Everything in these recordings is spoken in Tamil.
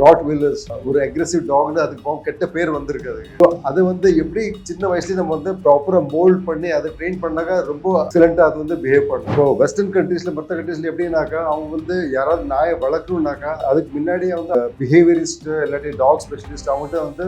ராட் வில்லர்ஸ் ஒரு அக்ரெசிவ் டாக்னு அதுக்கு போக கெட்ட பேர் வந்திருக்குது ஸோ அது வந்து எப்படி சின்ன வயசுலேயே நம்ம வந்து ப்ராப்பராக மோல்ட் பண்ணி அதை ட்ரெயின் பண்ணாக்க ரொம்ப எக்ஸலண்ட்டாக அது வந்து பிஹேவ் பண்ணும். இப்போ வெஸ்டர்ன் கண்ட்ரீஸில் மற்ற கண்ட்ரீஸில் எப்படின்னாக்கா அவங்க வந்து யாராவது நாயை வளர்க்கணும்னாக்கா அதுக்கு முன்னாடி அவங்க பிஹேவியரிஸ்ட் இல்லாட்டி டாக் ஸ்பெஷலிஸ்ட் அவங்கள்ட்ட வந்து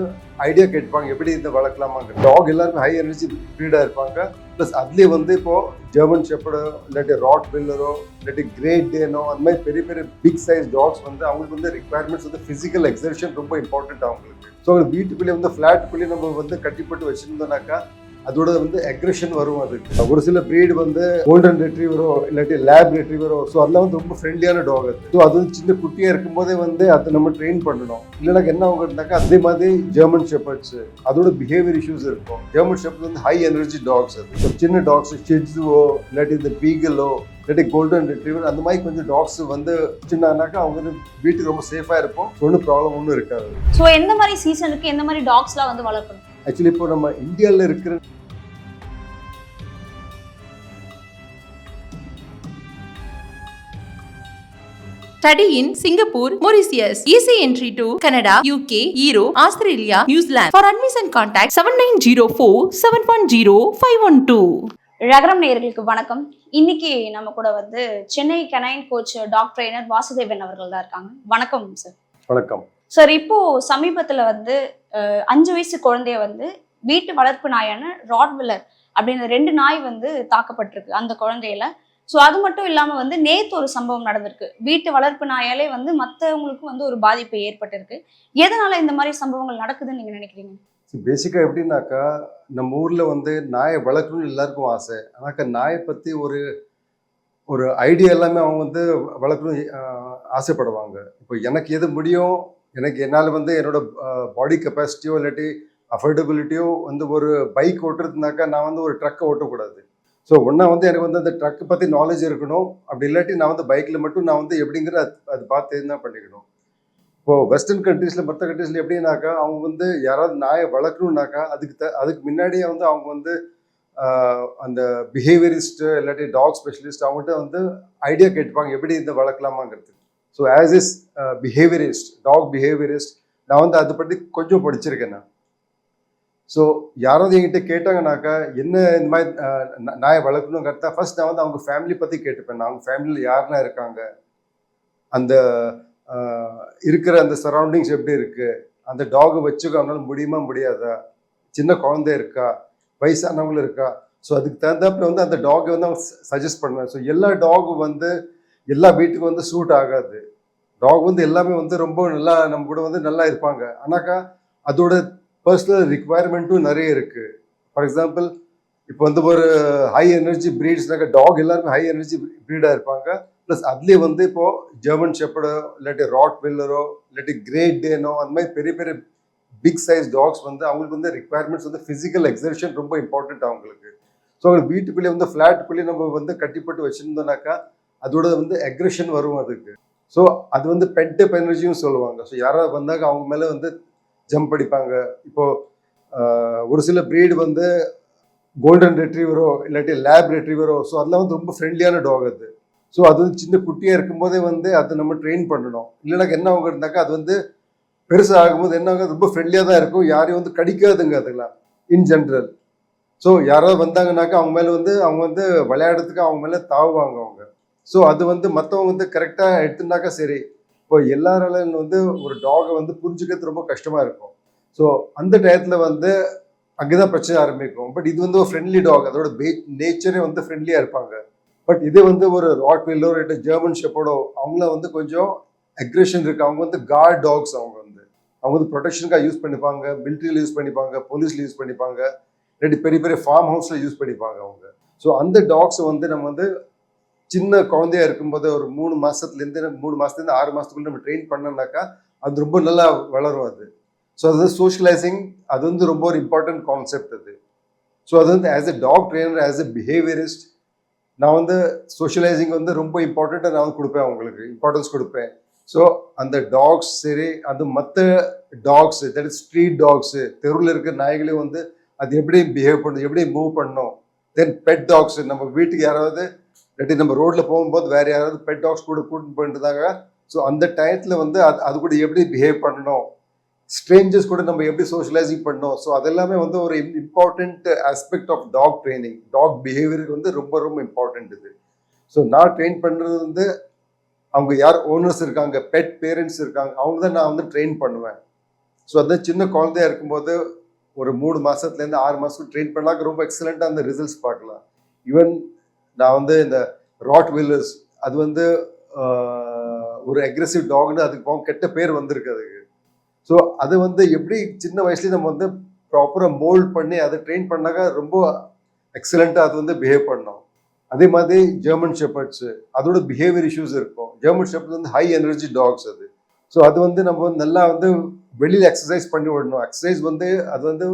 ஐடியா கேட்பாங்க எப்படி இந்த வளர்க்கலாமாங்க டாக் எல்லாருமே ஹை எனர்ஜி ப்ரீடாக இருப்பாங்க. ப்ளஸ் அதுலேயே வந்து இப்போ ஜெர்மன் ஷெப்படோ இல்லாட்டி ராட் பில்லரோ இல்லாட்டி கிரேட் டேனோ அந்த மாதிரி பெரிய பெரிய பிக் சைஸ் டாக்ஸ் வந்து அவங்களுக்கு வந்து ரிக்குவயர்மெண்ட்ஸ் வந்து ஃபிசிக்கல் எக்ஸர்ஷன் ரொம்ப இம்பார்ட்டன்ட் அவங்களுக்கு. ஸோ வீட்டுக்குள்ளேயே வந்து ஃப்ளாட்டுக்குள்ளேயே நம்ம வந்து கட்டிப்பட்டு வச்சிருந்தோம்னாக்கா அதோட வந்து அக்ரெஷன் வரும் அதுக்கு ஒரு சில ப்ரீடு வந்து கோல்டன் ரெட்ரீவரோ இல்லாட்டி லேப் ரெட்ரீவரோ ஸோ அதெல்லாம் வந்து ரொம்ப ஃப்ரெண்ட்லியான டாக் அது. ஸோ அது வந்து சின்ன குட்டியாக இருக்கும்போதே வந்து அதை நம்ம ட்ரெயின் பண்ணணும். இல்லைனா என்ன ஆகுதுனாக்கா அதே மாதிரி ஜெர்மன் ஷெப்பர்ட்ஸ் அதோட பிஹேவியர் இஷ்யூஸ் இருக்கும். ஜெர்மன் ஷெப்பர்ட் வந்து ஹை எனர்ஜி டாக்ஸ் அது. சின்ன டாக்ஸ் ஷெட்ஸுவோ இல்லாட்டி இந்த பீகலோ இல்லாட்டி கோல்டன் ரெட்ரீவர் அந்த மாதிரி கொஞ்சம் டாக்ஸ் வந்து சின்னாக்கா அவங்க வந்து வீட்டுக்கு ரொம்ப சேஃபாக இருக்கும் ஒன்றும் ப்ராப்ளம் ஒன்றும் இருக்காது. ஸோ எந்த மாதிரி சீசனுக்கு எந்த மாதிரி டாக்ஸ்லாம் வந்து வளர்க்கணும்? ஆக்சுவலி இப்போ நம்ம இந்தியாவில் இருக்கிற Study in Singapore, Mauritius. Easy entry to Canada, UK, Europe, Australia, New Zealand. For admission contact 7904 710 512. ரகரம் நேயர்களுக்கு வணக்கம் இன்னைக்கு நம்ம கூட வந்து Chennai canine coach dog trainer Vasudevan அவர்கள் தான் இருக்காங்க வணக்கம் சார் வணக்கம் சார் இப்போ சமீபத்துல வந்து அஞ்சு வயசு குழந்தைய வந்து வீட்டு வளர்ப்பு நாயான ராட்வில்லர் அப்படின்னு ரெண்டு நாய் வந்து தாக்கப்பட்டிருக்கு அந்த குழந்தையில. ஸோ அது மட்டும் இல்லாம வந்து நேத்து ஒரு சம்பவம் நடந்திருக்கு. வீட்டு வளர்ப்பு நாயாலே வந்து மற்றவங்களுக்கும் வந்து ஒரு பாதிப்பு ஏற்பட்டிருக்கு. எதனால இந்த மாதிரி சம்பவங்கள் நடக்குதுன்னு நீங்க நினைக்கிறீங்க? பேசிக்காக எப்படின்னாக்கா நம்ம ஊரில் வந்து நாயை வளர்க்கணும்னு எல்லாருக்கும் ஆசை. ஆனாக்கா நாயை பற்றி ஒரு ஒரு ஐடியா எல்லாமே அவங்க வந்து வளர்க்கணும் ஆசைப்படுவாங்க. இப்போ எனக்கு எது முடியும் எனக்கு என்னால் வந்து என்னோட பாடி கெப்பாசிட்டியோ இல்லாட்டி அஃபோர்டபிலிட்டியோ வந்து ஒரு பைக் ஓட்டுறதுனாக்கா நான் வந்து ஒரு ட்ரக்கை ஓட்டக்கூடாது. ஸோ ஒன்றா வந்து எனக்கு வந்து அந்த ட்ரக்கை பற்றி நாலேஜ் இருக்கணும். அப்படி இல்லாட்டி நான் வந்து பைக்கில் மட்டும் நான் வந்து எப்படிங்கிற அது பார்த்து என்ன பண்ணிக்கணும். இப்போ வெஸ்டர்ன் கண்ட்ரீஸில் மற்ற கண்ட்ரீஸில் எப்படின்னாக்கா அவங்க வந்து யாராவது நாயை வளர்க்கணுன்னாக்கா அதுக்கு த அதுக்கு முன்னாடியே வந்து அவங்க வந்து அந்த பிஹேவியரிஸ்ட்டு இல்லாட்டி டாக் ஸ்பெஷலிஸ்ட் அவங்ககிட்ட வந்து ஐடியா கேட்டுப்பாங்க எப்படி இதை வளர்க்கலாமாங்கிறது. So as is behaviourist dog behaviourist நான் வந்து அதை பற்றி கொஞ்சம் படிச்சிருக்கேன் நான். ஸோ யாராவது என்கிட்ட கேட்டாங்கனாக்கா என்ன இந்த மாதிரி நாயை வளர்க்கணும் கரெக்டாக ஃபர்ஸ்ட் நான் வந்து அவங்க ஃபேமிலி பற்றி கேட்டுப்பேன் நான். அவங்க ஃபேமிலியில் யாரெல்லாம் இருக்காங்க? அந்த இருக்கிற அந்த சரௌண்டிங்ஸ் எப்படி இருக்குது அந்த டாகை வச்சுக்க அவனால முடியுமா முடியாதா? சின்ன குழந்தை இருக்கா? வயசானவங்களும் இருக்கா? ஸோ அதுக்கு தகுந்தாப்புல வந்து அந்த டாகை வந்து அவங்க சஜஸ்ட் பண்ணுவேன். ஸோ எல்லா டாகும் வந்து எல்லா வீட்டுக்கும் வந்து சூட் ஆகாது. டாக் வந்து எல்லாமே வந்து ரொம்ப நல்லா நம்ம கூட வந்து நல்லா இருப்பாங்க. ஆனாக்கா அதோட பர்சனல் ரிக்குவயர்மெண்ட்டும் நிறைய இருக்குது ஃபார் எக்ஸாம்பிள் இப்போ வந்து ஒரு ஹை எனர்ஜி ப்ரீட்ஸ்னாக்க டாக் எல்லாருமே ஹை எனர்ஜி ப்ரீடாக இருப்பாங்க. ப்ளஸ் அதுலேயே வந்து இப்போது ஜெர்மன் ஷெப்படோ இல்லாட்டி ராட் வில்லரோ இல்லாட்டி கிரேட் டேனோ அந்த மாதிரி பெரிய பெரிய பிக் சைஸ் டாக்ஸ் வந்து அவங்களுக்கு வந்து ரிக்குவயர்மெண்ட்ஸ் வந்து ஃபிசிக்கல் எக்ஸர்ஷன் ரொம்ப இம்பார்ட்டண்ட் அவங்களுக்கு. ஸோ அவங்களுக்கு வீட்டுக்குள்ளேயே வந்து ஃப்ளாட்டுக்குள்ளேயே நம்ம வந்து கட்டிப்பட்டு வச்சுருந்தோம்னாக்கா அதோட வந்து அக்ரெஷன் வரும் அதுக்கு. ஸோ அது வந்து பெட்டப் எனர்ஜியும் சொல்லுவாங்க. ஸோ யாராவது வந்தாங்க அவங்க மேலே வந்து ஜம்ப் அடிப்பாங்க. இப்போது ஒரு சில ப்ரீடு வந்து கோல்டன் ரெட்ரீவரோ இல்லாட்டி லேப் ரெட்ரீவரோ ஸோ அதெல்லாம் வந்து ரொம்ப ஃப்ரெண்ட்லியான டாக் அது. ஸோ அது வந்து சின்ன குட்டியாக இருக்கும்போதே வந்து அதை நம்ம ட்ரெயின் பண்ணணும். இல்லைனா என்ன ஆகுதுனாக்கா அது வந்து பெருசாக ஆகும்போது என்ன ரொம்ப ஃப்ரெண்ட்லியாக தான் இருக்கும். யாரையும் வந்து கடிக்காதுங்க அதெல்லாம் இன் ஜென்ரல் ஸோ யாராவது வந்தாங்கனாக்கா அவங்க மேலே வந்து அவங்க வந்து விளையாடுறதுக்கு அவங்க மேலே தாவுவாங்க அவங்க. ஸோ அது வந்து மற்றவங்க வந்து கரெக்டாக எடுத்துனாக்கா சரி. இப்போ எல்லாராலும் வந்து ஒரு டாகை வந்து புரிஞ்சுக்கிறது ரொம்ப கஷ்டமாக இருக்கும். ஸோ அந்த டயத்தில் வந்து அங்கே தான் பிரச்சனை ஆரம்பிக்கும். பட் இது வந்து ஒரு ஃப்ரெண்ட்லி டாக் அதோட பே நேச்சரே வந்து ஃப்ரெண்ட்லியாக இருப்பாங்க. பட் இதே வந்து ஒரு ராட் வில்லோ ஜெர்மன் ஷெப்போடோ அவங்கள வந்து கொஞ்சம் அக்ரெஷன் இருக்குது அவங்க வந்து கார்ட் டாக்ஸ் அவங்க வந்து. அவங்க வந்து ப்ரொடெக்ஷனுக்காக யூஸ் பண்ணிப்பாங்க. மிலிட்ரியில் யூஸ் பண்ணிப்பாங்க. போலீஸில் யூஸ் பண்ணிப்பாங்க. இல்லாட்டி பெரிய பெரிய ஃபார்ம் ஹவுஸில் யூஸ் பண்ணிப்பாங்க அவங்க. ஸோ அந்த டாக்ஸை வந்து நம்ம வந்து சின்ன குழந்தையா இருக்கும்போது ஒரு மூணு மாசத்துலேருந்து மூணு மாசத்துலேருந்து ஆறு மாசத்துக்குள்ள நம்ம ட்ரெயின் பண்ணோம்னாக்கா அது ரொம்ப நல்லா வளரும் அது. ஸோ அது சோஷியலைசிங் அது வந்து ரொம்ப ஒரு இம்பார்ட்டன்ட் கான்செப்ட் அது. ஸோ அது வந்து as a dog trainer as a behaviourist நான் வந்து சோஷியலைசிங் வந்து ரொம்ப இம்பார்ட்டண்ட்டாக நான் வந்து கொடுப்பேன் அவங்களுக்கு இம்பார்ட்டன்ஸ் கொடுப்பேன். ஸோ அந்த டாக்ஸ் சரி அது மற்ற dogs that is street dogs தெருவில் இருக்கிற நாய்களையும் வந்து அது எப்படி பிஹேவ் பண்ணும் எப்படி மூவ் பண்ணணும் தென் பெட் டாக்ஸு நம்ம வீட்டுக்கு யாராவது இல்லாட்டி நம்ம ரோட்ல போகும்போது வேற யாராவது பெட் டாக்ஸ் கூட கூட்டின்னு போயிட்டுருந்தாங்க ஸோ அந்த டயத்தில் வந்து அது அது கூட எப்படி பிஹேவ் பண்ணணும்? ஸ்ட்ரேஞ்சர்ஸ் கூட நம்ம எப்படி சோஷியலைசிங் பண்ணணும்? ஸோ அதெல்லாமே வந்து ஒரு important aspect of dog training dog பிஹேவியருக்கு வந்து ரொம்ப ரொம்ப இம்பார்ட்டண்ட் இது. ஸோ நான் ட்ரெயின் பண்ணுறது வந்து அவங்க யார் ஓனர்ஸ் இருக்காங்க பெட் பேரண்ட்ஸ் இருக்காங்க அவங்க தான் நான் வந்து ட்ரெயின் பண்ணுவேன். ஸோ அதான் சின்ன குழந்தையா இருக்கும்போது ஒரு மூணு மாதத்துலேருந்து ஆறு மாதம் ட்ரெயின் பண்ணாக்க ரொம்ப எக்ஸலண்ட்டாக அந்த ரிசல்ட்ஸ் பார்க்கலாம். ஈவன் நான் வந்து இந்த ராட் வில்லர்ஸ் அது வந்து ஒரு அக்ரெசிவ் டாக்னு அதுக்கு போக கெட்ட பேர் வந்திருக்கு அதுக்கு. ஸோ அது வந்து எப்படி சின்ன வயசுலேயே நம்ம வந்து ப்ராப்பராக மோல்ட் பண்ணி அதை ட்ரெயின் பண்ணாக்க ரொம்ப எக்ஸலண்ட்டாக அது வந்து பிஹேவ் பண்ணோம். அதே மாதிரி ஜெர்மன் ஷெப்பர்ட்ஸு அதோட பிஹேவியர் இஷ்யூஸ் இருக்கும். ஜெர்மன் ஷெப்பர்ட்ஸ் வந்து ஹை எனர்ஜி டாக்ஸ் அது. ஸோ அது வந்து நம்ம வந்து நல்லா வந்து வெளியில் எக்ஸசைஸ் பண்ணி விடணும். எக்ஸசைஸ் வந்து அது வந்து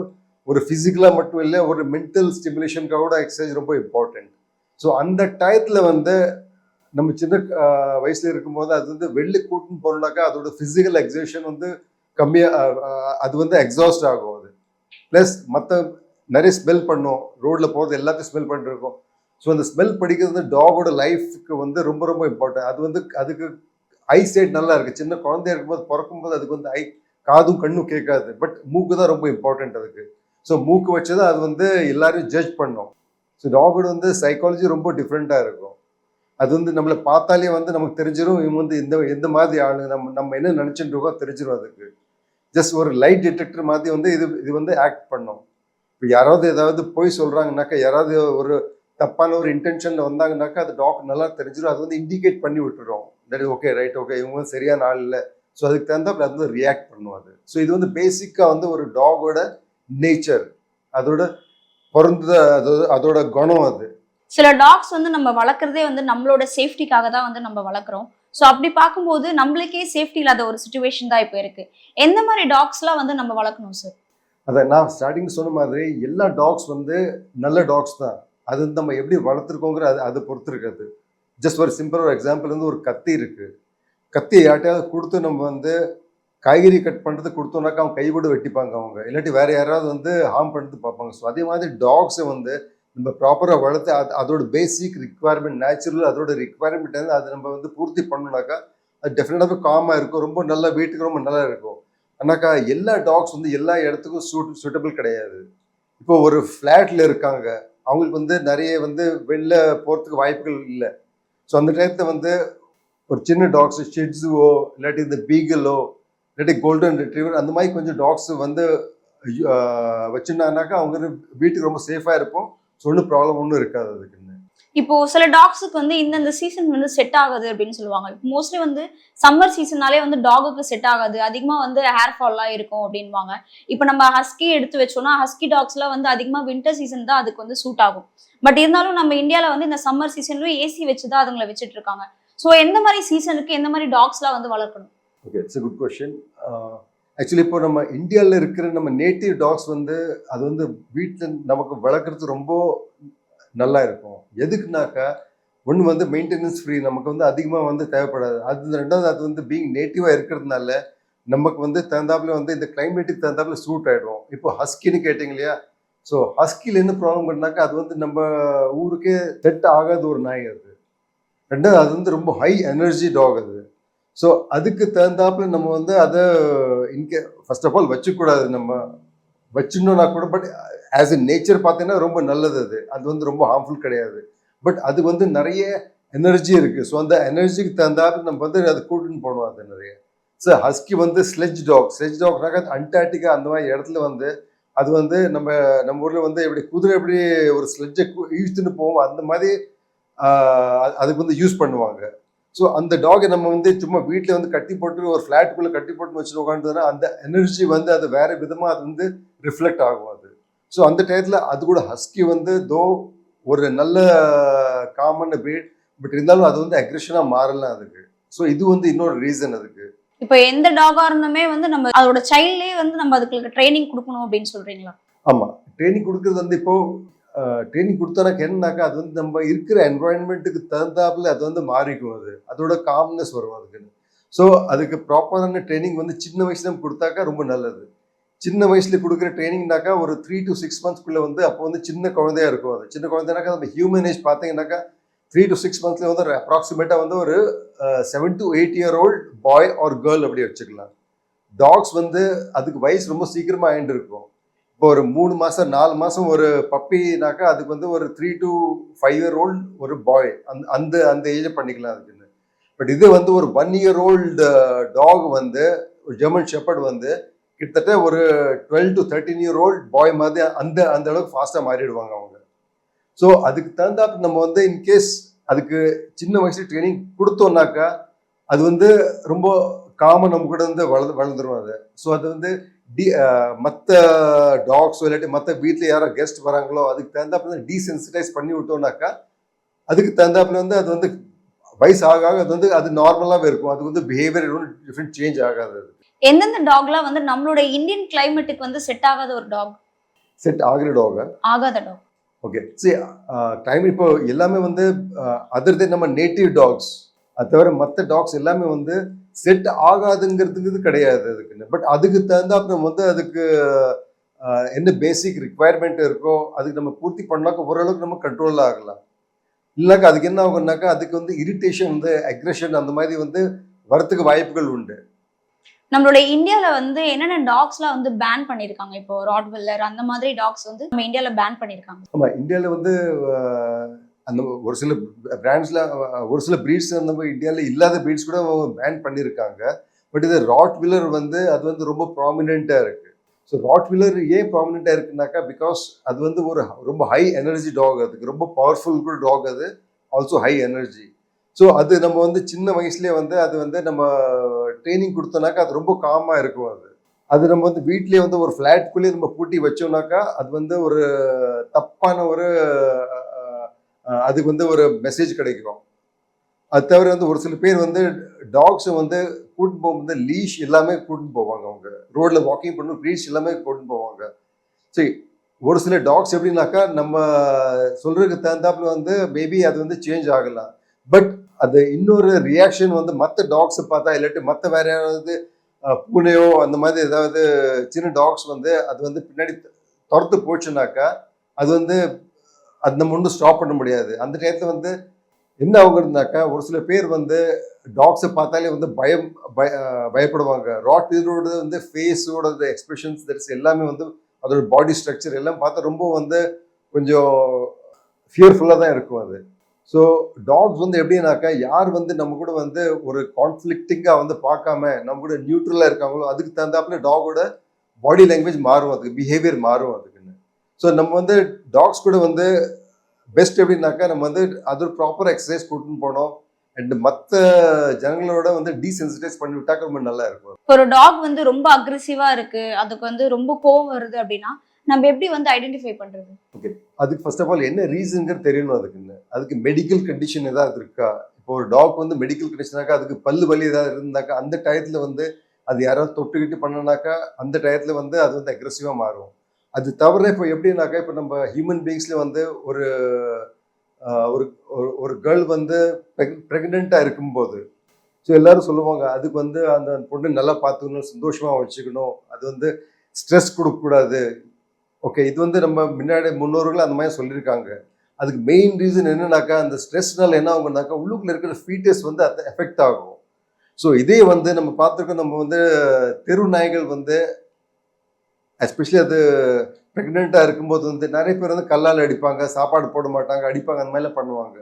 ஒரு ஃபிசிக்கலாக மட்டும் இல்லை ஒரு மென்டல் ஸ்டிமுலேஷனுக்காக கூட எக்ஸசைஸ் ரொம்ப இம்பார்ட்டன்ட் ஸோ அந்த டயத்தில் வந்து நம்ம சின்ன வயசில் வயசுல இருக்கும்போது அது வந்து வெள்ளி கூட்டின்னு போனோம்னாக்கா அதோட ஃபிசிக்கல் எக்ஸசைஷன் வந்து கம்மியாக அது வந்து எக்ஸாஸ்ட் ஆகும் அது. ப்ளஸ் மற்ற நிறைய ஸ்மெல் பண்ணும். ரோட்டில் போகிறது எல்லாத்தையும் ஸ்மெல் பண்ணிருக்கோம் ஸோ அந்த ஸ்மெல் படிக்கிறது வந்து டாகோட லைஃப்க்கு வந்து ரொம்ப ரொம்ப இம்பார்ட்டன்ட் அது வந்து அதுக்கு ஐ சைட் நல்லா இருக்குது சின்ன குழந்தையா இருக்கும்போது பிறக்கும்போது அதுக்கு வந்து ஐ காதும் கண்ணும் கேட்காது. பட் மூக்கு தான் ரொம்ப இம்பார்ட்டன்ட் அதுக்கு. ஸோ மூக்கு வச்சு தான் அது வந்து எல்லாரையும் ஜட்ஜ் பண்ணும். ஸோ டாகோட வந்து சைக்காலஜி ரொம்ப டிஃப்ரெண்ட்டாக இருக்கும். அது வந்து நம்மளை பார்த்தாலே வந்து நமக்கு தெரிஞ்சிடும் இவங்க வந்து இந்த எந்த மாதிரி ஆளு நம்ம நம்ம என்ன நினச்சிட்டு இருக்கோம் தெரிஞ்சிடும் அதுக்கு. ஜஸ்ட் ஒரு லைட் டிடெக்டர் மாதிரி வந்து இது இது வந்து ஆக்ட் பண்ணும். இப்போ யாராவது ஏதாவது போய் சொல்கிறாங்கனாக்கா யாராவது ஒரு தப்பான ஒரு இன்டென்ஷனில் வந்தாங்கனாக்கா அது டாக்டர் நல்லா தெரிஞ்சிடும் அது வந்து இண்டிகேட் பண்ணி விட்டுரும். That is okay right okay இவங்க வந்து சரியான ஆள் இல்லை. ஸோ அதுக்கு தகுந்தாப்புல அது வந்து ரியாக்ட் பண்ணும் அது. ஸோ இது வந்து பேசிக்காக வந்து ஒரு டாகோட நேச்சர் அதோட பிறந்த அது- அதோட குணம் அது. சில டாக்ஸ் வந்து நம்ம வளர்க்குறதே வந்து நம்மளோட சேஃப்டிக்காக தான் வந்து நம்ம வளர்க்குறோம். ஸோ அப்படி பார்க்கும்போது நம்மளுக்கே சேஃப்டி இல்லாத ஒரு சுச்சுவேஷன் தான் இப்போ இருக்கு. எந்த மாதிரி டாக்ஸ்லாம் வந்து நம்ம வளர்க்கணும் சார் அதை நான் ஸ்டார்டிங் சொன்ன மாதிரி எல்லா டாக்ஸ் வந்து நல்ல டாக்ஸ் தான். அது நம்ம எப்படி வளர்த்துருக்கோங்கிற அது அதை பொறுத்து இருக்குது ஜஸ்ட் ஒரு சிம்பிள் ஒரு எக்ஸாம்பிள் வந்து ஒரு கத்தி இருக்கு. கத்தி யார்ட்டையாவது கொடுத்து நம்ம வந்து காய்கறி கட் பண்ணுறது கொடுத்தோனாக்கா அவங்க கைவிட வெட்டிப்பாங்க அவங்க. இல்லாட்டி வேறு யாராவது வந்து ஹார்ம் பண்ணுறது பார்ப்பாங்க. ஸோ அதே மாதிரி டாக்ஸை வந்து நம்ம ப்ராப்பராக வளர்த்து அது அதோட பேசிக் ரிக்குவயர்மெண்ட் நேச்சுரல் அதோட ரிக்குவயர்மெண்ட் வந்து அது நம்ம வந்து பூர்த்தி பண்ணோம்னாக்கா அது டெஃபினட்டாக காமாக இருக்கும். ரொம்ப நல்லா வீட்டுக்கு ரொம்ப நல்லா இருக்கும். ஆனாக்கா எல்லா டாக்ஸ் வந்து எல்லா இடத்துக்கும் சூட் சூட்டபிள் கிடையாது. இப்போ ஒரு ஃப்ளாட்டில் இருக்காங்க. அவங்களுக்கு வந்து நிறைய வந்து வெளில போகிறதுக்கு வாய்ப்புகள் இல்லை. ஸோ அந்த டயத்தில் வந்து ஒரு சின்ன டாக்ஸ் ஷிட்ஸுவோ இல்லாட்டி இந்த பீகலோ இல்லாட்டி கோல்டன் ரிட்ரீவர் அந்த மாதிரி கொஞ்சம் டாக்ஸ் வந்து வச்சுருந்தாங்கனாக்கா அவங்க வந்து வீட்டுக்கு ரொம்ப சேஃபாக இருப்போம். ஸோ ஒன்றும் ப்ராப்ளம் ஒன்றும் இருக்காது அதுக்குன்னு இப்போ சில டாக்ஸுக்கு வந்து இந்தந்த சீசன் வந்து செட் ஆகாது அப்படின்னு சொல்லுவாங்க. மோஸ்ட்லி வந்து சம்மர் சீசன்னாலே வந்து டாகுக்கு செட் ஆகாது. அதிகமாக வந்து ஹேர் ஃபால்லாம் இருக்கும் அப்படின்வாங்க இப்போ நம்ம ஹஸ்கி எடுத்து வச்சோம்னா ஹஸ்கி டாக்ஸ்லாம் வந்து அதிகமாக வின்டர் சீசன் தான் அதுக்கு வந்து சூட் ஆகும். பட் இருந்தாலும் நம்ம இந்தியாவில் வந்து இந்த சம்மர் சீசன்லயும் ஏசி வச்சு தான் அதுங்களை வச்சுட்டு இருக்காங்க. ஸோ எந்த மாதிரி சீசனுக்கு எந்த மாதிரி டாக்ஸ்லாம் வந்து வளர்க்கணும்? Okay it's good question actually இப்போ நம்ம இந்தியாவில் இருக்கிற நம்ம நேட்டிவ் டாக்ஸ் வந்து அது வந்து வீட்டில் நமக்கு வளர்க்குறது ரொம்ப நல்லா இருக்கும். எதுக்குனாக்கா ஒன்று வந்து மெயின்டெனன்ஸ் ஃப்ரீ நமக்கு வந்து அதிகமாக வந்து தேவைப்படாது. அது ரெண்டாவது அது வந்து பீங் நேட்டிவாக இருக்கிறதுனால நமக்கு வந்து தகுந்தாப்புல வந்து இந்த கிளைமேட்டுக்கு தகுந்தாப்புல சூட் ஆகிடும் இப்போ ஹஸ்கின்னு கேட்டிங்க இல்லையா? ஸோ ஹஸ்கில் என்ன ப்ராப்ளம் பண்ணாக்கா அது வந்து நம்ம ஊருக்கே செட் ஆகாத ஒரு நாய் அது. ரெண்டாவது அது வந்து ரொம்ப ஹை எனர்ஜி டாக் அது. ஸோ அதுக்கு தகுந்தாப்புல நம்ம வந்து அதை இன்கே ஃபர்ஸ்ட் ஆஃப் ஆல் வச்சுக்கூடாது நம்ம. வச்சிடணும்னா கூட பட் ஆஸ் எ நேச்சர் பார்த்தீங்கன்னா ரொம்ப நல்லது அது. அது வந்து ரொம்ப ஹார்ம்ஃபுல் கிடையாது. பட் அது வந்து நிறைய எனர்ஜி இருக்குது ஸோ அந்த எனர்ஜிக்கு தகுந்தாப்புல நம்ம வந்து அதை கூட்டுன்னு போனோம் அது நிறைய. ஸோ ஹஸ்கி வந்து ஸ்லெட்ஜ் டாக் ஸ்லெஜ் டாக்னாக்க அண்டார்டிகா அந்த மாதிரி இடத்துல வந்து அது வந்து நம்ம நம்ம ஊரில் வந்து எப்படி குதிரை எப்படி ஒரு ஸ்லெட்ஜை இழுத்துன்னு போவோம் அந்த மாதிரி அதுக்கு வந்து யூஸ் பண்ணுவாங்க. ஸோ அந்த டாகை நம்ம வந்து சும்மா வீட்டில் வந்து கட்டி போட்டு ஒரு ஃப்ளாட்டுக்குள்ளே கட்டி போட்டு வச்சுட்டு உட்காந்துதுன்னா அந்த எனர்ஜி வந்து அது வேற விதமாக அது வந்து ரிஃப்ளெக்ட் ஆகும் அது. ஸோ அந்த டயத்தில் அது கூட ஹஸ்கி வந்து தோ ஒரு நல்ல காமன் breed பட் இருந்தாலும் அது வந்து அக்ரெஷனாக மாறலாம் அதுக்கு. ஸோ இது வந்து இன்னொரு ரீசன் அதுக்கு. இப்போ எந்த டாகா இருந்துமே வந்து நம்ம அதோட சைல்ட்லயே வந்து நம்ம அதுக்கு ட்ரைனிங் கொடுக்கணும் அப்படின்னு சொல்றீங்களா? ஆமாம் ட்ரைனிங் கொடுக்கறது வந்து இப்போ ட்ரைனிங் கொடுத்தானாக்க என்னன்னாக்கா அது வந்து நம்ம இருக்கிற என்வாயன்மெண்ட்டுக்கு தகுந்தாப்புல அது வந்து மாறிக்கும் அது. அதோட காம்னஸ் வரும் அதுக்குன்னு. ஸோ அதுக்கு ப்ராப்பரான ட்ரைனிங் வந்து சின்ன வயசுல கொடுத்தாக்கா ரொம்ப நல்லது. சின்ன வயசுல கொடுக்குற ட்ரைனிங்னாக்கா ஒரு த்ரீ டு சிக்ஸ் மந்த்ஸ்க்குள்ளே வந்து அப்போ வந்து சின்ன குழந்தையா இருக்கும் அது. சின்ன குழந்தைனாக்கா நம்ம ஹியூமன் ஏஜ் பார்த்தீங்கன்னாக்கா த்ரீ டு சிக்ஸ் மந்த்ல வந்து அப்ராக்சிமேட்டாக வந்து ஒரு seven to eight year old boy or girl அப்படி வச்சுக்கலாம். டாக்ஸ் வந்து அதுக்கு வயசு ரொம்ப சீக்கிரமாக ஆயிட்டு இருக்கும். இப்போ ஒரு மூணு மாதம் நாலு மாதம் ஒரு பப்பினாக்கா அதுக்கு வந்து ஒரு three to five year old ஒரு பாய் அந்த அந்த அந்த ஏஜை பண்ணிக்கலாம் அதுக்குன்னு பட் இது வந்து ஒரு ஒன் இயர் ஓல்டு டாக் வந்து ஒரு ஜெர்மன் ஷெப்பர்ட் வந்து கிட்டத்தட்ட ஒரு twelve to thirteen year old boy மாதிரி அந்த அந்த அளவுக்கு ஃபாஸ்ட்டாக மாறிடுவாங்க அவங்க. ஸோ அதுக்கு தகுந்தாப்பு நம்ம வந்து இன்கேஸ் அதுக்கு சின்ன வயசுல ட்ரைனிங் கொடுத்தோம்னாக்கா அது வந்து ரொம்ப காமன் நம்ம கூட வந்து வளர்ந்து வளர்ந்துரும் அது. ஸோ அது வந்து டி மற்ற டாக்ஸோ இல்லாட்டி மற்ற வீட்டில் யாரோ கெஸ்ட் வராங்களோ அதுக்கு தகுந்தாப்புல டீசென்சிட்டைஸ் பண்ணி விட்டோம்னாக்கா அதுக்கு தகுந்தாப்புல வந்து அது வந்து வயசு ஆக ஆக அது வந்து அது நார்மலாகவே இருக்கும். அது வந்து பிஹேவியர் டிஃப்ரெண்ட் சேஞ்ச் ஆகாது அது. எந்தெந்த டாக்லாம் வந்து நம்மளோட இந்தியன் கிளைமேட்டுக்கு வந்து செட் ஆகாத ஒரு டாக் செட் ஆகிற டாக ஆகாத டாக் ஓகே சரி டைம் இப்போ எல்லாமே வந்து அதர் தென் நம்ம நேட்டிவ் டாக்ஸ் அது தவிர மற்ற டாக்ஸ் எல்லாமே வந்து செட் ஆகாதுங்கிறதுக்கு கிடையாது அதுக்குன்னு பட் அதுக்கு தகுந்தாப்புல நம்ம வந்து அதுக்கு என்ன பேசிக் ரிக்குவயர்மெண்ட் இருக்கோ அதுக்கு நம்ம பூர்த்தி பண்ணாக்க ஓரளவுக்கு நம்ம கண்ட்ரோல் ஆகலாம். இல்லைனாக்கா அதுக்கு என்ன ஆகும்னாக்கா அதுக்கு வந்து இரிட்டேஷன் வந்து அக்ரெஷன் அந்த மாதிரி வந்து வரத்துக்கு வாய்ப்புகள் உண்டு. நம்மளோட இந்தியால வந்து என்னென்ன டாக்ஸ்லாம் வந்து பேன் பண்ணிருக்காங்க? இப்போ ராட்வில்லர் அந்த மாதிரி டாக்ஸ் வந்து நம்ம இந்தியால பேன் பண்ணிருக்காங்க. ஆமா இந்தியாவில் வந்து அந்த ஒரு சில பிராண்ட்ஸில் ஒரு சில ப்ரீட்ஸ் அந்த இந்தியாவில் இல்லாத ப்ரீட்ஸ் கூட பேன் பண்ணியிருக்காங்க பட் இது ராட் வில்லர் வந்து அது வந்து ரொம்ப ப்ராமினெண்ட்டாக இருக்குது ஸோ ராட் வில்லர் ஏன் ப்ராமினெண்ட்டாக இருக்குனாக்கா பிகாஸ் அது வந்து ஒரு ரொம்ப ஹை எனர்ஜி டாக் அதுக்கு ரொம்ப பவர்ஃபுல் கூட டாக் அது. ஆல்சோ ஹை எனர்ஜி ஸோ அது நம்ம வந்து சின்ன வயசுலேயே வந்து அது வந்து நம்ம ட்ரைனிங் கொடுத்தோம்னாக்கா அது ரொம்ப காமாக இருக்கும் அது. அது நம்ம வந்து வீட்லேயே வந்து ஒரு ஃப்ளாட்குள்ளேயே நம்ம பூட்டி வச்சோம்னாக்கா அது வந்து ஒரு தப்பான ஒரு அதுக்கு வந்து ஒரு மெசேஜ் கிடைக்கும். அது தவிர வந்து ஒரு சில பேர் வந்து டாக்ஸை வந்து கூட்டின்னு போகும்போது லீஷ் எல்லாமே கூட்டின்னு போவாங்க அவங்க. ரோட்டில் வாக்கிங் பண்ணணும் லீஷ் எல்லாமே கூட்டின்னு போவாங்க. சரி ஒரு சில டாக்ஸ் எப்படின்னாக்கா நம்ம சொல்றதுக்கு தகுந்தாப்புல வந்து மேபி அது வந்து சேஞ்ச் ஆகலாம். பட் அது இன்னொரு ரியாக்ஷன் வந்து மற்ற டாக்ஸை பார்த்தா இல்லாட்டி மற்ற வேற யாராவது பூனையோ அந்த மாதிரி ஏதாவது சின்ன டாக்ஸ் வந்து அது வந்து பின்னாடி துரத்து போச்சுனாக்கா அது வந்து அது நம்ம ஒன்றும் ஸ்டாப் பண்ண முடியாது. அந்த டயத்தில் வந்து என்ன ஆகுறதுனாக்கா ஒரு சில பேர் வந்து டாக்ஸை பார்த்தாலே வந்து பயம் பய பயப்படுவாங்க. ராட் இதோட வந்து ஃபேஸோட எக்ஸ்பிரஷன்ஸ் தட்ஸ் எல்லாமே வந்து அதோட பாடி ஸ்ட்ரக்சர் எல்லாம் பார்த்தா ரொம்ப வந்து கொஞ்சம் ஃபியர்ஃபுல்லாக தான் இருக்கும் அது. ஸோ டாக்ஸ் வந்து எப்படின்னாக்கா யார் வந்து நம்ம கூட வந்து ஒரு கான்ஃப்ளிக்டிங்காக வந்து பார்க்காம நம்ம கூட நியூட்ரலாக இருக்காங்களோ அதுக்கு தகுந்தாப்புல டாகோட பாடி லாங்குவேஜ் மாறும் அதுக்கு பிஹேவியர் மாறும் அதுக்கு. ஸோ நம்ம வந்து டாக்ஸ் கூட வந்து பெஸ்ட் எப்படின்னாக்கா நம்ம வந்து அது ஒரு ப்ராப்பர் எக்ஸசைஸ் கூட்டின்னு போனோம். அண்ட் மற்ற ஜனங்களோட வந்து டீசென்சிட்டைஸ் பண்ணி விட்டாக்க ரொம்ப நல்லா இருக்கும். ஒரு டாக் வந்து ரொம்ப அக்ரெசிவா இருக்கு. அதுக்கு வந்து ரொம்ப கோவம் வருது அப்படின்னா நம்ம எப்படி வந்து ஐடென்டிஃபை பண்றது? அதுக்கு ஃபர்ஸ்ட் ஆஃப் ஆல் என்ன ரீசன்ங்கிறது தெரியணும் அதுக்குன்னு அதுக்கு மெடிக்கல் கண்டிஷன் ஏதாவது இருக்கா? இப்போ ஒரு டாக் வந்து மெடிக்கல் கண்டிஷனாக்கா அதுக்கு பல்லு வலி ஏதாவது இருந்தாக்கா அந்த டயத்துல வந்து அது யாராவது தொட்டுக்கிட்டு பண்ணனாக்கா அந்த டயத்துல வந்து அது வந்து அக்ரெசிவாக மாறும். அது தவிர இப்போ எப்படின்னாக்கா இப்போ நம்ம ஹியூமன் பீங்ஸில் வந்து ஒரு ஒரு ஒரு- ஒரு கேர்ள் வந்து ப்ரெக்னெண்ட்டாக இருக்கும்போது ஸோ எல்லாரும் சொல்லுவாங்க அதுக்கு வந்து அந்த பொண்ணு நல்லா பார்த்துக்கணும் சந்தோஷமாக வச்சுக்கணும். அது வந்து ஸ்ட்ரெஸ் கொடுக்கக்கூடாது. ஓகே இது வந்து நம்ம முன்னாடி முன்னோர்கள் அந்த மாதிரி சொல்லியிருக்காங்க. அதுக்கு மெயின் ரீசன் என்னன்னாக்கா அந்த ஸ்ட்ரெஸ்னால என்ன ஆகும்னாக்கா உள்ளுக்குள்ள இருக்கிற ஃபீட்டஸ் வந்து அது எஃபெக்ட் ஆகும். ஸோ இதே வந்து நம்ம பார்த்துருக்கோம் நம்ம வந்து தெரு நாய்கள் வந்து எஸ்பெஷலி அது ப்ரெக்னெண்ட்டாக இருக்கும்போது வந்து நிறைய பேர் வந்து கல்லால் அடிப்பாங்க சாப்பாடு போட மாட்டாங்க அடிப்பாங்க அந்த மாதிரிலாம் பண்ணுவாங்க.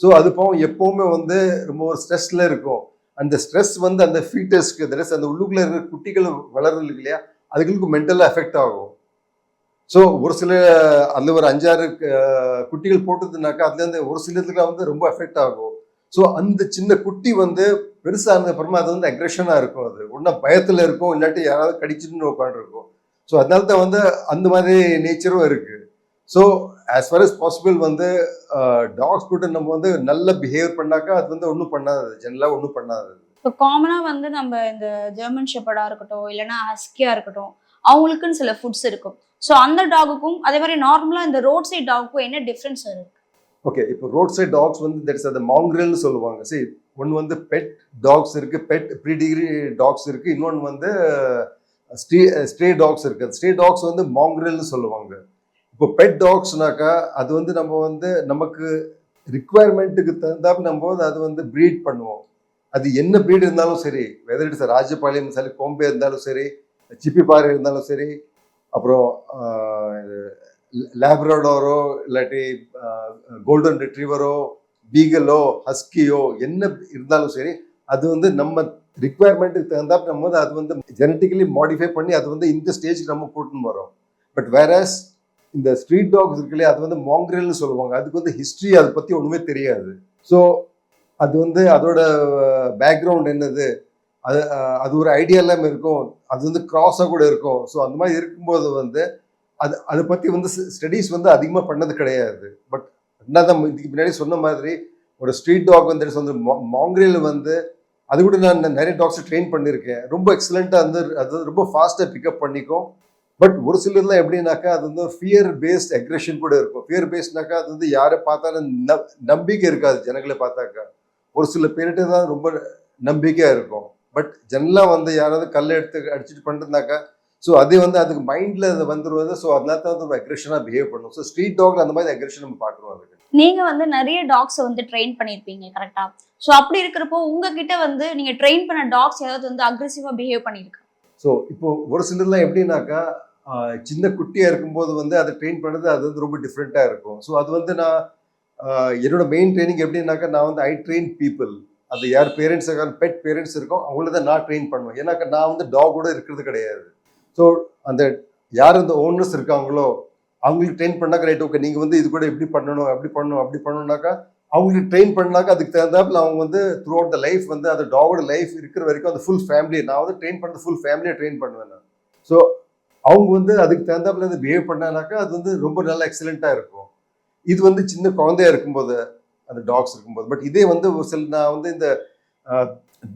ஸோ அது போகும் எப்போவுமே வந்து ரொம்ப ஒரு ஸ்ட்ரெஸ்ல இருக்கும். அந்த ஸ்ட்ரெஸ் வந்து அந்த ஃபீட்டர்ஸ்க்கு ட்ரெஸ் அந்த உள்ளுக்குள்ள இருக்கிற குட்டிகள் வளர்றது இல்லையா அதுகளுக்கு மென்டலாக எஃபெக்ட் ஆகும். ஸோ ஒரு சில அதில் ஒரு அஞ்சாறு குட்டிகள் போட்டதுனாக்கா அதுலேருந்து ஒரு சிலதுக்குலாம் வந்து ரொம்ப எஃபெக்ட் ஆகும். ஸோ அந்த சின்ன குட்டி வந்து பெருசாக இருந்த அப்புறமா அது வந்து அக்ரெஷனாக இருக்கும் அது. ஒன்றா பயத்தில் இருக்கும் இல்லாட்டி யாராவது கடிச்சிட்டு உட்காந்துருக்கும் ஸோ அதனால தான் வந்து அந்த மாதிரி நேச்சரும் இருக்கு. So as far as possible வந்து டாக்ஸ் கூட நம்ம வந்து நல்ல பிஹேவ் பண்ணாக்கா அது வந்து ஒன்றும் பண்ணாது. ஜென்ரலாக ஒன்றும் பண்ணாது. இப்போ காமனா வந்து நம்ம இந்த ஜெர்மன் ஷெப்பர்டா இருக்கட்டும் இல்லைன்னா ஹஸ்கியா இருக்கட்டும் அவங்களுக்குன்னு சில ஃபுட்ஸ் இருக்கும். ஸோ அந்த டாகுக்கும் அதே மாதிரி நார்மலா இந்த ரோட் சைட் டாகுக்கும் என்ன டிஃப்ரென்ஸ் இருக்கு? ஓகே இப்போ ரோட் சைட் டாக்ஸ் வந்து தட்ஸ் அந்த மாங்க்ரல்னு சொல்லுவாங்க. சரி ஒன்று வந்து பெட் டாக்ஸ் இருக்கு பெட் ப்ரீடிகிரி டாக்ஸ் இருக்கு. இன்னொன்று வந்து ஸ்டே ஸ்ட்ரீ டாக்ஸ் இருக்குது. ஸ்ட்ரே டாக்ஸ் வந்து மாங்க்ரல்னு சொல்லுவாங்க. இப்போ பெட் டாக்ஸ்னாக்கா அது வந்து நம்ம வந்து நமக்கு ரிக்குவயர்மெண்ட்டுக்கு தகுந்தாப்பு நம்ம வந்து அது வந்து ப்ரீட் பண்ணுவோம். அது என்ன ப்ரீட் இருந்தாலும் சரி வெதர் இட்ஸ் ராஜபாளையம் சரி கோம்பே இருந்தாலும் சரி சிப்பிப்பாறை இருந்தாலும் சரி அப்புறம் லேப்ரடோரோ இல்லாட்டி கோல்டன் ரிட்ரீவரோ பீகலோ ஹஸ்கியோ என்ன இருந்தாலும் சரி அது வந்து நம்ம ரிக்குவயர்மெண்ட்டுக்கு தகுந்தாப்பு நம்ம வந்து அது வந்து ஜெனட்டிக்கலி மாடிஃபை பண்ணி அது வந்து இந்த ஸ்டேஜ்க்கு நம்ம கூட்டின்னு வரோம் பட் வேறஸ் இந்த ஸ்ட்ரீட் டாக்ஸ் இருக்குல்லையே அது வந்து மாங்க்ரல்னு சொல்லுவாங்க. அதுக்கு வந்து ஹிஸ்ட்ரி அதை பற்றி ஒன்றுமே தெரியாது. ஸோ அது வந்து அதோட பேக்ரவுண்ட் என்னது? அது அது ஒரு ஐடியா இல்லாமல் இருக்கும். அது வந்து க்ராஸாக கூட இருக்கும். ஸோ அந்த மாதிரி இருக்கும்போது வந்து அது அதை பற்றி வந்து ஸ்டடீஸ் வந்து அதிகமாக பண்ணது கிடையாது. பட் என்ன தான் இதுக்கு முன்னாடி சொன்ன மாதிரி ஒரு ஸ்ட்ரீட் டாக் வந்து வந்து மாங்க்ரேல் வந்து அது கூட நான் நிறைய டாக்ஸை ட்ரெயின் பண்ணியிருக்கேன் ரொம்ப எக்ஸலண்ட்டாக வந்து அது ரொம்ப ஃபாஸ்ட்டாக பிக்கப் பண்ணிக்கும். பட் ஒரு சிலர்லாம் எப்படின்னாக்கா அது வந்து ஃபியர் பேஸ்ட் அக்ரெஷன் கூட இருக்கும். ஃபியர் பேஸ்ட்னாக்கா அது வந்து யாரை பார்த்தாலும் ந- நம்பிக்கை இருக்காது ஜனங்களை பார்த்தாக்கா. ஒரு சில பேர்கிட்ட தான் ரொம்ப நம்பிக்கையாக இருக்கும். பட் ஜெனரலாக வந்து யாராவது கல்லை எடுத்து அடிச்சுட்டு பண்ணுறதுனாக்கா ஸோ அதே வந்து அதுக்கு மைண்டில் அது வந்துருவது ஸோ அதனால தான் வந்து அக்ரெஷனாக பிஹேவ் பண்ணும் ஸோ ஸ்ட்ரீட் டாக்ல அந்த மாதிரி அக்ரெஷன் நம்ம பார்க்குறோம் அதுக்கு. நீங்கள் வந்து நிறைய டாக்ஸை வந்து ட்ரெயின் பண்ணியிருப்பீங்க கரெக்டாக ஸோ அப்படி இருக்கிறப்போ உங்ககிட்ட வந்து நீங்கள் ட்ரெயின் பண்ண டாக்ஸ் ஏதாவது வந்து அக்ரெசிவாக பிஹேவ் பண்ணியிருக்கு? ஸோ இப்போ ஒரு சிலர்லாம் எப்படின்னாக்கா சின்ன குட்டியாக இருக்கும்போது வந்து அதை ட்ரெயின் பண்ணது அது வந்து ரொம்ப டிஃப்ரெண்ட்டாக இருக்கும். ஸோ அது வந்து நான் என்னோட மெயின் ட்ரைனிங் எப்படின்னாக்கா நான் வந்து ஐ ட்ரெயின் பீப்புள் அது யார் பேரண்ட்ஸ் பெட் பேரண்ட்ஸ் இருக்கோ அவங்கள தான் நான் ட்ரெயின் பண்ணுவேன். ஏன்னாக்கா நான் வந்து டாகோட இருக்கிறது கிடையாது. ஸோ அந்த யார் இந்த ஓனர்ஸ் இருக்காங்களோ அவங்களுக்கு ட்ரெயின் பண்ணாக்க ரைட் ஓகே நீங்கள் வந்து இது கூட இப்படி பண்ணணும் அப்படி பண்ணணும் அப்படி பண்ணணும்னாக்கா அவங்களுக்கு ட்ரெயின் பண்ணாக்க அதுக்கு தகுந்தாப்புல அவங்க வந்து த்ரூ அவுட் த லைஃப் வந்து அந்த டாகோட லைஃப் இருக்கிற வரைக்கும் அந்த ஃபுல் ஃபேமிலியை நான் வந்து ட்ரெயின் பண்ணுறது ஃபுல் ஃபேமிலியை ட்ரெயின் பண்ணுவேன் நான். ஸோ அவங்க வந்து அதுக்கு தகுந்தாப்பில் வந்து பிஹேவ் பண்ணானாக்கா அது வந்து ரொம்ப நல்லா எக்ஸலண்ட்டாக இருக்கும். இது வந்து சின்ன குழந்தையா இருக்கும்போது அந்த டாக்ஸ் இருக்கும்போது. பட் இதே வந்து ஒரு சில நான் வந்து இந்த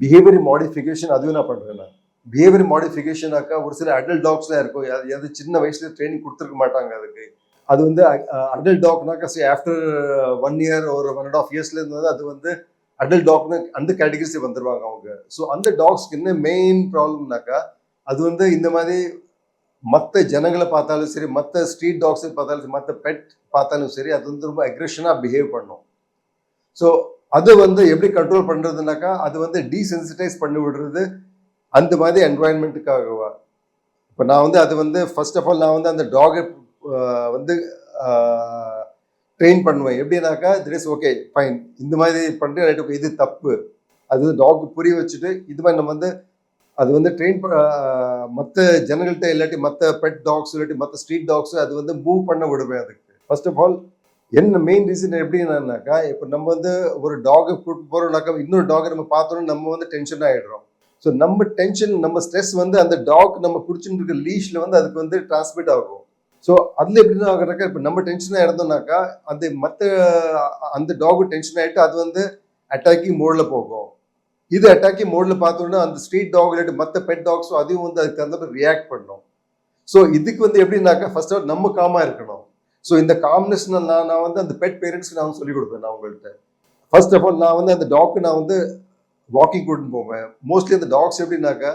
பிஹேவியர் மாடிஃபிகேஷன் அதுவும் நான் பண்ணுறேன் நான். பிஹேவியர் மாடிஃபிகேஷனாக்கா ஒரு சில அடல்ட் டாக்ஸ்லாம் இருக்கும். அது எது சின்ன வயசுல ட்ரைனிங் கொடுத்துருக்க மாட்டாங்க அதுக்கு. அது வந்து அடல்ட் டாக்னாக்கா சரி ஆஃப்டர் ஒன் இயர் ஒரு ஒன் அண்ட் ஆஃப் இயர்ஸ்ல இருந்து அது வந்து அடல்ட் டாக்னு அந்த கேட்டகரிஸே வந்துருவாங்க அவங்க. ஸோ அந்த டாக்ஸ்க்கு என்ன மெயின் ப்ராப்ளம்னாக்கா அது வந்து இந்த மாதிரி மற்ற ஜனங்களை பார்த்தாலும் சரி மற்ற ஸ்ட்ரீட் டாக்ஸை பார்த்தாலும் சரி மற்ற பெட் பார்த்தாலும் சரி அது வந்து ரொம்ப அக்ரெஷனாக பிஹேவ் பண்ணும். ஸோ அது வந்து எப்படி கண்ட்ரோல் பண்ணுறதுனாக்கா அது வந்து டீசென்சிட்டைஸ் பண்ணி விடுறது அந்த மாதிரி என்வாயன்மெண்ட்டுக்காகவா இப்போ நான் வந்து அது வந்து ஃபர்ஸ்ட் ஆஃப் ஆல் நான் வந்து அந்த டாகை வந்து ட்ரெயின் பண்ணுவேன். எப்படின்னாக்கா திட் இஸ் ஓகே ஃபைன் இந்த மாதிரி பண்ணிட்டு ரைட் ஓகே இது தப்பு. அது டாக் புரிய வச்சுட்டு இது மாதிரி நம்ம வந்து அது வந்து ட்ரெயின் மற்ற ஜனங்கள்கிட்ட இல்லாட்டி மற்ற பெட் டாக்ஸ் இல்லாட்டி மற்ற ஸ்ட்ரீட் டாக்ஸ் அது வந்து மூவ் பண்ண விடுவேன் அதுக்கு. ஃபர்ஸ்ட் ஆஃப் ஆல் என்ன மெயின் ரீசன் எப்படின்னாக்கா இப்போ நம்ம வந்து ஒரு டாகை கூப்பிட்டு போகிறோம்னாக்கா இன்னொரு டாகை நம்ம பார்த்தோன்னா நம்ம வந்து டென்ஷன் ஆகிடுறோம் ஸோ நம்ம டென்ஷன் நம்ம ஸ்ட்ரெஸ் வந்து அந்த டாக் நம்ம குடிச்சுட்டு இருக்க லீஷில் வந்து அதுக்கு வந்து டிரான்ஸ்மிட் ஆகும். ஸோ அதில் எப்படின்னா ஆகுறக்கா இப்போ நம்ம டென்ஷனாக இருந்தோம்னாக்கா அந்த மற்ற அந்த டாகு டென்ஷன் ஆகிட்டு அது வந்து அட்டாக்கிங் மோடில் போகும். இது அட்டாக்கிங் மோடில் பார்த்தோன்னா அந்த ஸ்ட்ரீட் டாக் இல்லாட்டி மற்ற பெட் டாக்ஸும் அதையும் வந்து அதுக்கு தகுந்த மாதிரி ரியாக்ட் பண்ணும். ஸோ இதுக்கு வந்து எப்படின்னாக்கா ஃபர்ஸ்ட் ஆஃப் நம்ம காமாக இருக்கணும். ஸோ இந்த காம்னஸ் நான் நான் வந்து அந்த பெட் பேரண்ட்ஸ்க்கு நான் சொல்லிக் கொடுப்பேன் நான் உங்கள்கிட்ட ஃபர்ஸ்ட் ஆஃப் ஆல் நான் வந்து அந்த டாக்கு நான் வந்து வாக்கிங் கூட்டின்னு போவேன். மோஸ்ட்லி அந்த டாக்ஸ் எப்படின்னாக்கா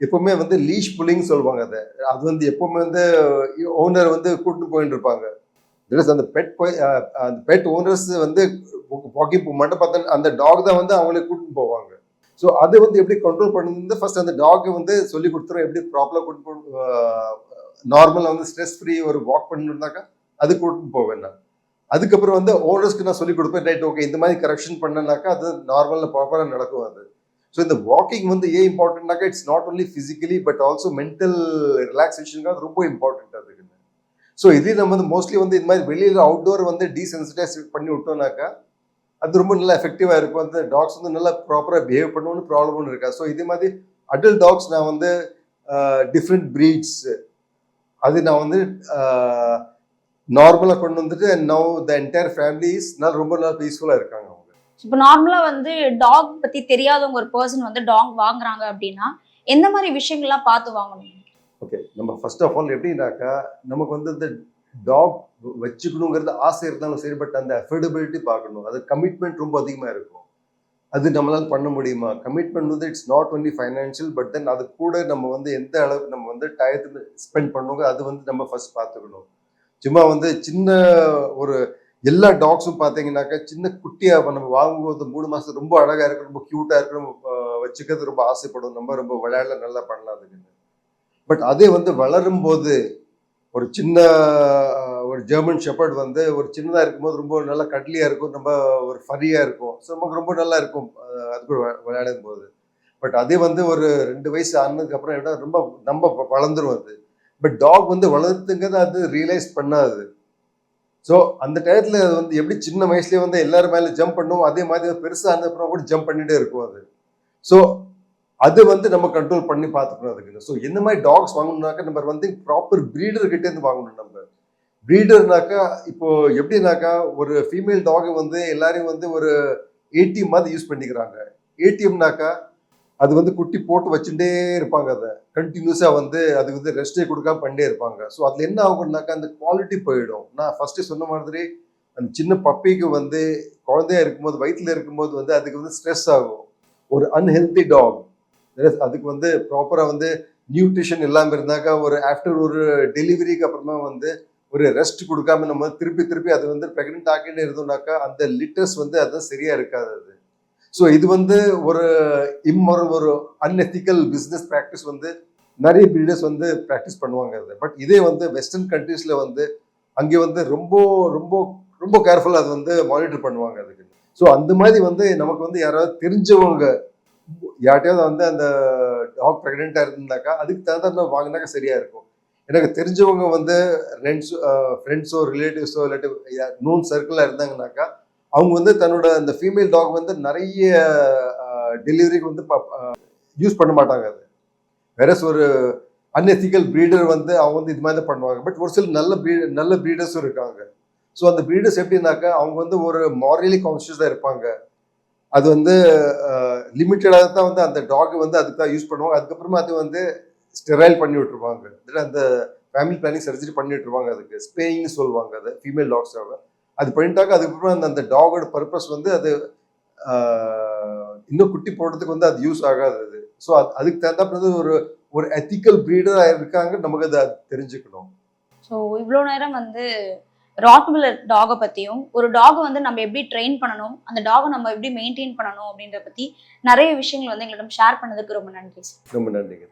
எப்பவுமே வந்து லீஷ் புல்லிங் சொல்லுவாங்க அதை. அது வந்து எப்பவுமே வந்து ஓனர் வந்து கூட்டின்னு போயிட்டு இருப்பாங்க. That அந்த பெட் போய் அந்த பெட் ஓனர்ஸ் வந்து வாக்கிங் போக மாட்டேன் பார்த்தா அந்த டாக் தான் வந்து அவங்களே கூட்டின்னு போவாங்க. ஸோ அது வந்து எப்படி கண்ட்ரோல் பண்ணுறது ஃபர்ஸ்ட் அந்த டாக்கை வந்து சொல்லி கொடுத்துரும். எப்படி ப்ராப்பராக கூட்டு நார்மலாக வந்து ஸ்ட்ரெஸ் ஃப்ரீ ஒரு வாக் பண்ணிருந்தாக்கா அது கூட்டின்னு போவேன் நான். அதுக்கப்புறம் வந்து ஓனர்ஸ்க்கு நான் சொல்லி கொடுப்பேன் ரைட் ஓகே இந்த மாதிரி கரெக்ஷன் பண்ணனாக்கா அது நார்மலாக ப்ராப்பராக நடக்கும் அது. ஸோ இந்த வாக்கிங் வந்து ஏன் இம்பார்ட்டன்ட்னாக்கா it's not only physically but also mental ரிலாக்ஸேஷனுக்காக ரொம்ப இம்பார்ட்டண்ட்டாக அதுக்கு ஸோ இதே நம்ம வந்து மோஸ்ட்லி வந்து இந்த மாதிரி வெளியில் அவுட்டோர் வந்து டீசென்சிட்டைஸ் பண்ணி விட்டோம்னாக்கா அது ரொம்ப நல்லா எஃபெக்டிவாக இருக்கும். அந்த டாக்ஸ் வந்து நல்லா ப்ராப்பராக பிஹேவ் பண்ணணும்னு ப்ராப்ளம் ஒன்று இருக்கா ஸோ இதே மாதிரி அடல்ட் டாக்ஸ் நான் வந்து டிஃப்ரெண்ட் ப்ரீட்ஸ் அது நான் வந்து நார்மலாக கொண்டு வந்துட்டு நவ் த என்டையர் ஃபேமிலிஸ் நான் ரொம்ப நல்லா பீஸ்ஃபுல்லாக இருக்காங்க அவங்க. இப்போ நார்மலா வந்து டாக் பத்தி தெரியாதவங்க ஒரு பர்சன் வந்து டாக் வாங்குறாங்க அப்படின்னா எந்த மாதிரி விஷயங்கள்லாம் பார்த்து வாங்கணும்? ஓகே நம்ம ஃபர்ஸ்ட் ஆஃப் ஆல் எப்படின்னாக்கா நமக்கு வந்து இந்த டாக் வச்சுக்கணுங்கிறது ஆசை இருந்தாலும் சரி பட் அந்த அஃபோர்டபிலிட்டி பார்க்கணும். அது கமிட்மெண்ட் ரொம்ப அதிகமாக இருக்கும். அது நம்மளால பண்ண முடியுமா? கமிட்மெண்ட் வந்து it's not only financial but then அது கூட நம்ம வந்து எந்த அளவுக்கு நம்ம வந்து டயத்துக்கு ஸ்பெண்ட் பண்ணுவோங்க அது வந்து நம்ம ஃபர்ஸ்ட் பார்த்துக்கணும். சும்மா வந்து சின்ன ஒரு எல்லா டாக்ஸும் பார்த்தீங்கன்னாக்கா சின்ன குட்டியாக நம்ம வாங்கும்போது மூணு மாதம் ரொம்ப அழகாக இருக்கு ரொம்ப க்யூட்டாக இருக்கு நம்ம வச்சுக்கிறது ரொம்ப ஆசைப்படும். நம்ம ரொம்ப விளையாட நல்லா பண்ணலாம் அதுக்குன்னு பட் அதே வந்து வளரும் போது ஒரு சின்ன ஒரு ஜெர்மன் ஷெப்பர்ட் வந்து ஒரு சின்னதாக இருக்கும்போது ரொம்ப நல்லா கட்லியாக இருக்கும் ரொம்ப ஒரு ஃபரியாக இருக்கும். ஸோ நமக்கு ரொம்ப நல்லா இருக்கும் அது கூட விளையாடும் போது பட் அதே வந்து ஒரு ரெண்டு வயசு ஆனதுக்கு அப்புறம் என்ன ரொம்ப நம்ம வளர்ந்துரும் அது. பட் டாக் வந்து வளர்த்துங்கிறது அது ரியலைஸ் பண்ணாது. ஸோ அந்த டயத்தில் அது வந்து எப்படி சின்ன வயசுலேயே வந்து எல்லாரும் மேலே ஜம்ப் பண்ணுவோம் அதே மாதிரி பெருசாக ஆன அப்புறம் கூட ஜம்ப் பண்ணிகிட்டே இருக்கும் அது. ஸோ அது வந்து நம்ம கண்ட்ரோல் பண்ணி பார்த்துக்கணும் அதுக்கு ஸோ இந்த மாதிரி டாக்ஸ் வாங்கணும்னாக்கா நம்ம வந்து ப்ராப்பர் ப்ரீடர்கிட்டேருந்து வாங்கணும் நம்ம. ப்ரீடர்னாக்கா இப்போ எப்படின்னாக்கா ஒரு ஃபீமேல் டாக் வந்து எல்லாரையும் வந்து ஒரு ஏடிஎம் மாதிரி யூஸ் பண்ணிக்கிறாங்க. ஏடிஎம்னாக்கா அது வந்து குட்டி போட்டு வச்சுட்டே இருப்பாங்க அதை. கண்டினியூஸாக வந்து அதுக்கு வந்து ரெஸ்டே கொடுக்காம பண்ணிட்டே இருப்பாங்க. ஸோ அதில் என்ன ஆகும்னாக்கா அந்த குவாலிட்டி போயிடும். நான் ஃபஸ்ட்டு சொன்ன மாதிரி அந்த சின்ன பப்பிக்கு வந்து குழந்தையா இருக்கும்போது வயிற்றுல இருக்கும்போது வந்து அதுக்கு வந்து ஸ்ட்ரெஸ் ஆகும். ஒரு அன்ஹெல்தி டாக் அதுக்கு வந்து ப்ராப்பராக வந்து நியூட்ரிஷன் இல்லாமல் இருந்தாக்கா ஒரு ஆஃப்டர் ஒரு டெலிவரிக்கு அப்புறமா வந்து ஒரு ரெஸ்ட் கொடுக்காம நம்ம திருப்பி திருப்பி அது வந்து ப்ரெக்னென்ட் ஆகிட்டே இருந்தோம்னாக்கா அந்த லிட்டர்ஸ் வந்து அது சரியாக இருக்காது அது. ஸோ இது வந்து ஒரு இம்மொரு ஒரு அன்எத்திக்கல் பிஸ்னஸ் ப்ராக்டிஸ் வந்து நிறைய பீரியட்ஸ் வந்து ப்ராக்டிஸ் பண்ணுவாங்க அது பட் இதே வந்து வெஸ்டர்ன் கண்ட்ரீஸில் வந்து அங்கே வந்து ரொம்ப ரொம்ப ரொம்ப கேர்ஃபுல்லாக அது வந்து மானிட்டர் பண்ணுவாங்க அதுக்கு. ஸோ அந்த மாதிரி வந்து நமக்கு வந்து யாராவது தெரிஞ்சவங்க யார்ட்டையாவது வந்து அந்த டாக் ப்ரெக்னெண்ட்டாக இருந்தாக்கா அதுக்கு தகுந்த மாதிரி வாங்கினாக்கா சரியாக இருக்கும். எனக்கு தெரிஞ்சவங்க வந்து ஃப்ரெண்ட்ஸ் ஃப்ரெண்ட்ஸோ ரிலேட்டிவ்ஸோ இல்லாட்டி நோன் சர்க்கிளாக இருந்தாங்கனாக்கா அவங்க வந்து தன்னோட அந்த ஃபீமேல் டாக் வந்து நிறைய டெலிவரிக்கு வந்து யூஸ் பண்ண மாட்டாங்க அது. வேற ஒரு அன்எத்திக்கல் ப்ரீடர் வந்து அவங்க வந்து இது மாதிரி தான் பண்ணுவாங்க. பட் ஒரு சில நல்ல ப்ரீ நல்ல ப்ரீடர்ஸும் இருக்காங்க. ஸோ அந்த ப்ரீடர்ஸ் எப்படின்னாக்கா அவங்க வந்து ஒரு மாரலி கான்சியஸாக இருப்பாங்க. அது வந்து லிமிட்டடாக தான் வந்து அந்த டாக் வந்து அதுக்கு தான் யூஸ் பண்ணுவாங்க. அதுக்கப்புறமா அது வந்து ஸ்டெரைல் பண்ணி விட்டுருவாங்க. அந்த ஃபேமிலி பிளானிங் சர்ஜரி பண்ணி விட்டுருவாங்க அதுக்கு. ஸ்பேயிங்னு சொல்லுவாங்க அது ஃபீமேல் டாக்ஸாக அது பண்ணிட்டாக்க அதுக்கப்புறம் அந்த அந்த டாகோட பர்பஸ் வந்து அது இன்னும் குட்டி போடுறதுக்கு வந்து அது யூஸ் ஆகாது அது. ஸோ அதுக்கு தகுந்தாப்புல ஒரு ஒரு எத்திக்கல் ப்ரீடராக இருக்காங்க நமக்கு அதை தெரிஞ்சுக்கணும். ஸோ இவ்வளோ நேரம் வந்து ராட்வில்லர் டாகை பற்றியும் ஒரு டாகை வந்து நம்ம எப்படி ட்ரெயின் பண்ணணும் அந்த டாகை நம்ம எப்படி மெயின்டைன் பண்ணணும் அப்படின்றத பற்றி நிறைய விஷயங்கள் வந்து எங்களிடம் ஷேர் பண்ணதுக்கு ரொம்ப நன்றி ரொம்ப நன்றிங்க.